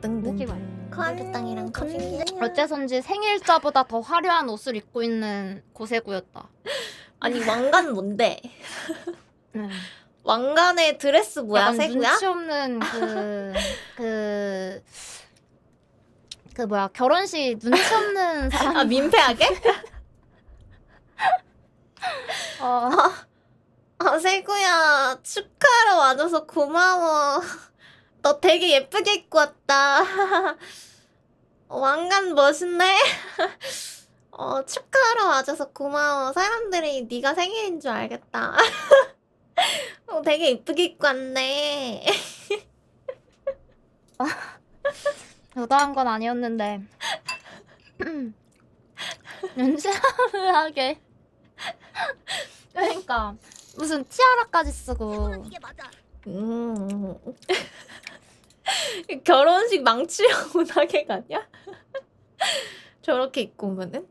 등등. 땅이랑 커피. 어째선지 생일자보다 더 화려한 옷을 입고 있는 고세구였다. 아니 왕관 뭔데? 네. 왕관의 드레스 뭐야 약간 세구야? 눈치 없는 그, 그, 그 뭐야, 결혼식 눈치 없는 사람. 아 민폐하게? 어, 아 세구야 축하하러 와줘서 고마워. 너 되게 예쁘게 입고 왔다. 왕관 멋있네. 어 축하하러 와줘서 고마워. 사람들이 네가 생일인 줄 알겠다. 어, 되게 예쁘게 입고 왔네. 의도한 건 아니었는데. 눈치하게. 그러니까, 무슨 티아라까지 쓰고. 음. 결혼식 망치려고 나게 가냐? 저렇게 입고 오면은?